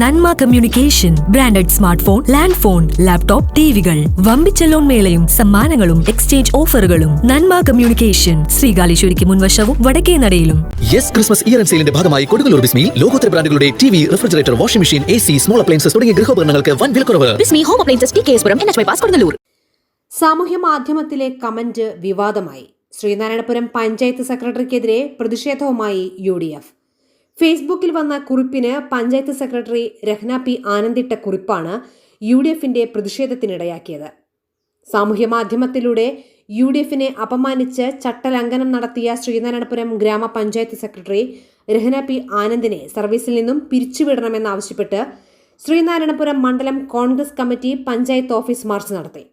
Nanma communication branded smart phone land phone laptop ടിവികൾ. വമ്പിച്ച loan മേളയും സമ്മാനങ്ങളും exchange ഓഫറുകളും. നന്മ കമ്മ്യൂണിക്കേഷൻ ശ്രീകാലേശ്വരിക്ക് മുൻവശവും വടക്കേ നടയിലും. യെസ് ക്രിസ്മസ് ഇയർ ആൻഡ് സെയിലിന്റെ ഭാഗമായി കൊടുങ്ങല്ലൂർ ബിസ്മിയിൽ ലോകോത്തര ബ്രാൻഡുകളുടെ T V refrigerator washing machine A C small appliances തുടങ്ങിയ ഗൃഹോപകരണങ്ങൾക്ക് വൻ വിലക്കുറവ്. Bismi home appliances T K S Puram N H bypass Kodungallur. സാമൂഹ്യ മാധ്യമത്തിലെ കമന്റ് വിവാദമായി. ശ്രീനാരായണപുരം പഞ്ചായത്ത് സെക്രട്ടറിക്കെതിരെ പ്രതിഷേധവുമായി യു ഡി എഫ്. ഫേസ്ബുക്കിൽ വന്ന കുറിപ്പിന് പഞ്ചായത്ത് സെക്രട്ടറി രഹ്ന പി ആനന്ദിട്ട കുറിപ്പാണ് യു ഡി എഫിന്റെ പ്രതിഷേധത്തിനിടയാക്കിയത്. സാമൂഹ്യ മാധ്യമത്തിലൂടെ യു ഡി എഫിനെ അപമാനിച്ച് ചട്ടലംഘനം നടത്തിയ ശ്രീനാരായണപുരം ഗ്രാമപഞ്ചായത്ത് സെക്രട്ടറി രഹ്ന പി ആനന്ദിനെ സർവീസിൽ നിന്നും പിരിച്ചുവിടണമെന്നാവശ്യപ്പെട്ട് ശ്രീനാരായണപുരം മണ്ഡലം Congress committee panchayat office march നടത്തി.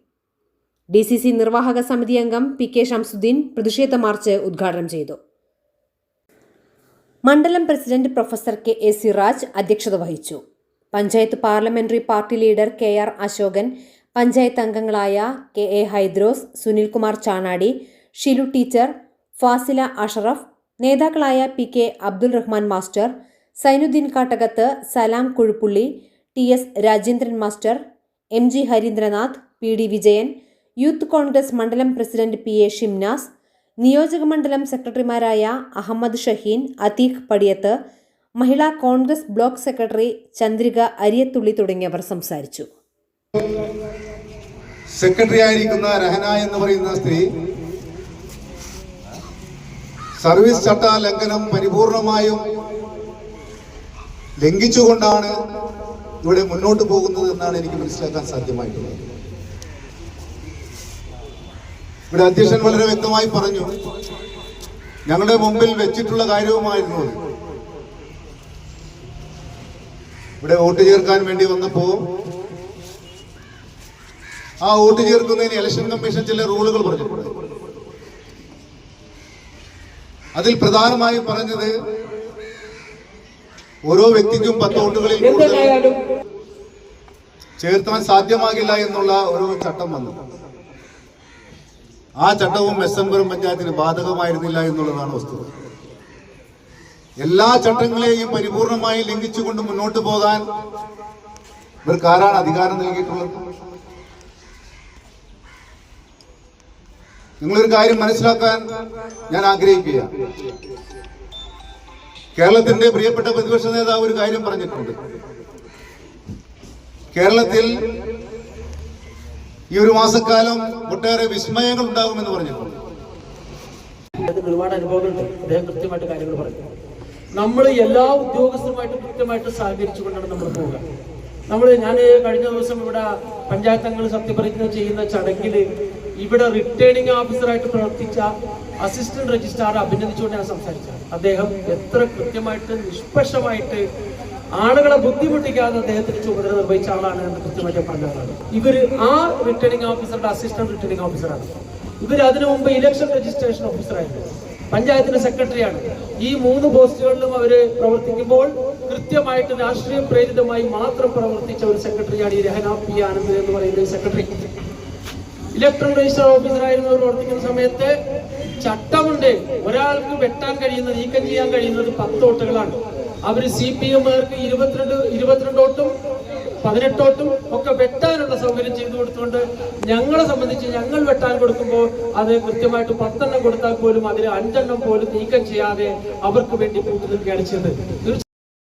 ഡി സി സി നിർവാഹക സമിതി അംഗം പി കെ ഷംസുദ്ദീൻ പ്രതിഷേധ മാർച്ച് ഉദ്ഘാടനം ചെയ്തു. മണ്ഡലം president professor K A Siraj അധ്യക്ഷത വഹിച്ചു. Panchayat parliamentary party leader K R Asokan panchayat അംഗങ്ങളായ K A Hydros Sunilkumar Chanadi Shilu teacher Fasila Ashraf നേതാക്കളായ P K Abdul Rahman master Sainuddin Kattakath Salam Kuzhuppully T S Rajendran master M G Harindranath P D Vijayan youth Congress മണ്ഡലം president P A Shimnas നിയോജക മണ്ഡലം സെക്രട്ടറിമാരായ Ahammed Shaheen Atheeq Padiyath Mahila Congress block secretary Chandrika Ariyathulli തുടങ്ങിയവർ സംസാരിച്ചു. Secretary ആയിരിക്കുന്ന രഹന എന്ന് പറയുന്ന സ്ത്രീ സർവീസ് ചട്ട ലംഘനം പരിപൂർണമായും ലംഘിച്ചുകൊണ്ടാണ് ഇവിടെ മുന്നോട്ട് പോകുന്നത് എന്നാണ് എനിക്ക് മനസ്സിലാക്കാൻ സാധ്യമായിട്ടുള്ളത്. ഇവിടെ അധ്യക്ഷൻ വളരെ വ്യക്തമായി പറഞ്ഞു. ഞങ്ങളുടെ മുമ്പിൽ വെച്ചിട്ടുള്ള കാര്യവുമായിരുന്നു ഇവിടെ വോട്ട് ചേർക്കാൻ വേണ്ടി വന്നപ്പോ ആ വോട്ട് ചേർക്കുന്നതിന് ഇലക്ഷൻ കമ്മീഷൻ ചില റൂളുകൾ പറഞ്ഞിട്ടുണ്ട്. അതിൽ പ്രധാനമായും പറഞ്ഞത് ഓരോ വ്യക്തിക്കും പത്ത് വോട്ടുകളിൽ ചേർത്താൻ സാധ്യമാകില്ല എന്നുള്ള ഒരു ചട്ടം വന്നു. ആ ചട്ടവും എസ് എം പുരം പഞ്ചായത്തിന് ബാധകമായിരുന്നില്ല എന്നുള്ളതാണ് വസ്തുത. എല്ലാ ചട്ടങ്ങളെയും പരിപൂർണമായി ലംഘിച്ചുകൊണ്ട് മുന്നോട്ട് പോകാൻ ഇവർക്ക് ആരാണ് അധികാരം നൽകിയിട്ടുള്ളത്? നിങ്ങളൊരു കാര്യം മനസ്സിലാക്കാൻ ഞാൻ ആഗ്രഹിക്കുക കേരളത്തിന്റെ പ്രിയപ്പെട്ട പ്രതിപക്ഷ നേതാവ് ഒരു കാര്യം പറഞ്ഞിട്ടുണ്ട്. കേരളത്തിൽ ഈ ഒരു മാസക്കാലം ഒട്ടേറെ വിസ്മയങ്ങൾ ഉണ്ടാകുമെന്ന് പറഞ്ഞിട്ടുണ്ട്. ഒരുപാട് അനുഭവങ്ങളുണ്ട്. അദ്ദേഹം കൃത്യമായിട്ട് കാര്യങ്ങൾ പറഞ്ഞു. നമ്മൾ എല്ലാ ഉദ്യോഗസ്ഥരുമായിട്ട് കൃത്യമായിട്ട് സഹകരിച്ചുകൊണ്ടാണ് നമ്മൾ പോവുക. നമ്മൾ ഞാൻ കഴിഞ്ഞ ദിവസം ഇവിടെ പഞ്ചായത്തങ്ങൾ സത്യപ്രതിജ്ഞ ചെയ്യുന്ന ചടങ്ങിൽ ഇവിടെ റിട്ടേണിംഗ് ഓഫീസറായിട്ട് പ്രവർത്തിച്ച അസിസ്റ്റന്റ് രജിസ്ട്രാർ അഭിനന്ദിച്ചുകൊണ്ട് ഞാൻ സംസാരിച്ചത് അദ്ദേഹം എത്ര കൃത്യമായിട്ട് നിഷ്പക്ഷമായിട്ട് ആളുകളെ ബുദ്ധിമുട്ടിക്കാതെ അദ്ദേഹത്തിന് ചുമതല നിർവഹിച്ച ആളാണ് എന്ന് കൃത്യമായിട്ട് പറഞ്ഞ ആളാണ് ഇവർ ആ റിട്ടേണിംഗ് ഓഫീസറുടെ അസിസ്റ്റന്റ് റിട്ടേണിംഗ് ഓഫീസറാണ് ഇവർ അതിനു മുമ്പ് ഇലക്ഷൻ രജിസ്ട്രേഷൻ ഓഫീസറായിരുന്നു പഞ്ചായത്തിന്റെ സെക്രട്ടറിയാണ് ഈ മൂന്ന് പോസ്റ്റുകളിലും അവർ പ്രവർത്തിക്കുമ്പോൾ കൃത്യമായിട്ട് രാഷ്ട്രീയ പ്രേരിതമായി മാത്രം പ്രവർത്തിച്ച ഒരു സെക്രട്ടറിയാണ് ഈ രഹന പി ആനന്ദ് എന്ന് പറയുന്ന സെക്രട്ടറി ഇലക്ട്രൺ രജിസ്റ്റർ ഓഫീസറായിരുന്നവർ പ്രവർത്തിക്കുന്ന സമയത്ത് ചട്ടമുണ്ട്. ഒരാൾക്ക് വെട്ടാൻ കഴിയുന്നത് നീക്കം ചെയ്യാൻ കഴിയുന്നത് പത്ത് അവർ സി പി എമ്മുകാർക്ക് ഇരുപത്തിരണ്ട് ഇരുപത്തിരണ്ട് വോട്ടും പതിനെട്ടോട്ടും ഒക്കെ വെട്ടാനുള്ള സൗകര്യം ചെയ്തു കൊടുത്തുകൊണ്ട് ഞങ്ങളെ സംബന്ധിച്ച് ഞങ്ങൾ വെട്ടാൻ കൊടുക്കുമ്പോൾ അത് കൃത്യമായിട്ട് പത്തെണ്ണം കൊടുത്താൽ പോലും അതിൽ അഞ്ചെണ്ണം പോലും നീക്കം ചെയ്യാതെ അവർക്ക് വേണ്ടി കൂട്ടുനിൽക്കുകയാണ് ചെയ്തത്.